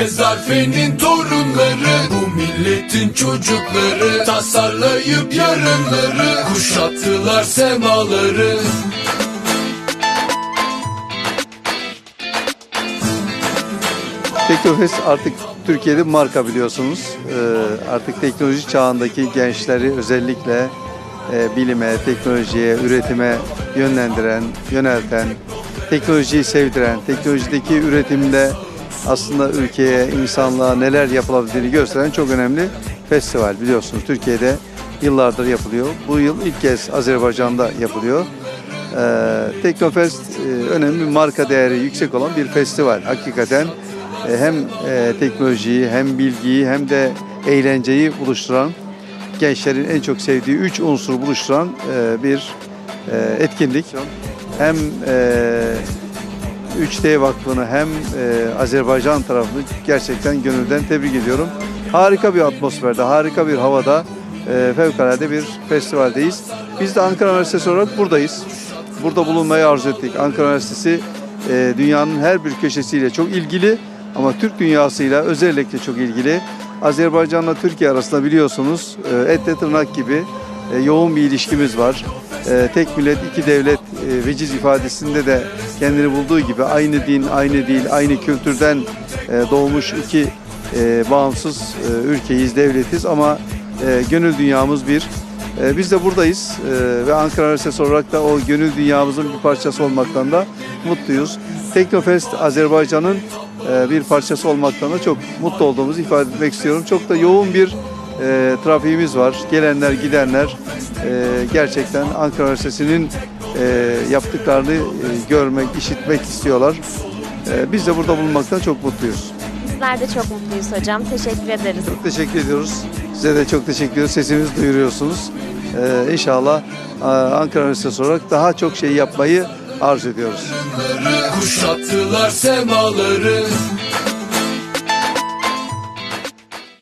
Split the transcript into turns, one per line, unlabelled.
Ezarfe'nin torunları Bu milletin çocukları Tasarlayıp yarınları Kuşattılar semaları
Teknofest artık Türkiye'de marka biliyorsunuz. Ee, artık teknoloji çağındaki gençleri özellikle e, bilime, teknolojiye, üretime yönlendiren, yönelten, teknolojiyi sevdiren, teknolojideki üretimde aslında ülkeye, insanlığa neler yapılabildiğini gösteren çok önemli festival biliyorsunuz. Türkiye'de yıllardır yapılıyor. Bu yıl ilk kez Azerbaycan'da yapılıyor. Ee, Teknofest e, önemli marka değeri yüksek olan bir festival. Hakikaten e, hem e, teknolojiyi hem bilgiyi hem de eğlenceyi buluşturan gençlerin en çok sevdiği üç unsuru buluşturan e, bir e, etkinlik. Hem e, 3D Vakfı'nı hem e, Azerbaycan tarafını gerçekten gönülden tebrik ediyorum. Harika bir atmosferde, harika bir havada e, fevkalade bir festivaldeyiz. Biz de Ankara Üniversitesi olarak buradayız. Burada bulunmayı arzu ettik. Ankara Üniversitesi e, dünyanın her bir köşesiyle çok ilgili ama Türk dünyasıyla özellikle çok ilgili. Azerbaycan'la Türkiye arasında biliyorsunuz e, etle tırnak gibi e, yoğun bir ilişkimiz var. E, tek millet iki devlet e, veciz ifadesinde de kendini bulduğu gibi aynı din, aynı dil, aynı kültürden e, doğmuş iki bağımsız ülkeyiz, devletiz ama gönül dünyamız bir. Biz de buradayız ve Ankara Üniversitesi olarak da o gönül dünyamızın bir parçası olmaktan da mutluyuz. Teknofest Azerbaycan'ın bir parçası olmaktan da çok mutlu olduğumuzu ifade etmek istiyorum. Çok da yoğun bir e, trafiğimiz var. Gelenler, gidenler e, gerçekten Ankara Üniversitesi'nin e, yaptıklarını e, görmek, işitmek istiyorlar. E, biz de burada bulunmaktan çok mutluyuz.
Bizler de çok mutluyuz hocam. Teşekkür ederiz.
Çok teşekkür ediyoruz. Size de çok teşekkür ediyoruz. Sesinizi duyuruyorsunuz. Ee, inşallah e, Ankara Üniversitesi olarak daha çok şey yapmayı arzu ediyoruz.
Kuşattılar semaları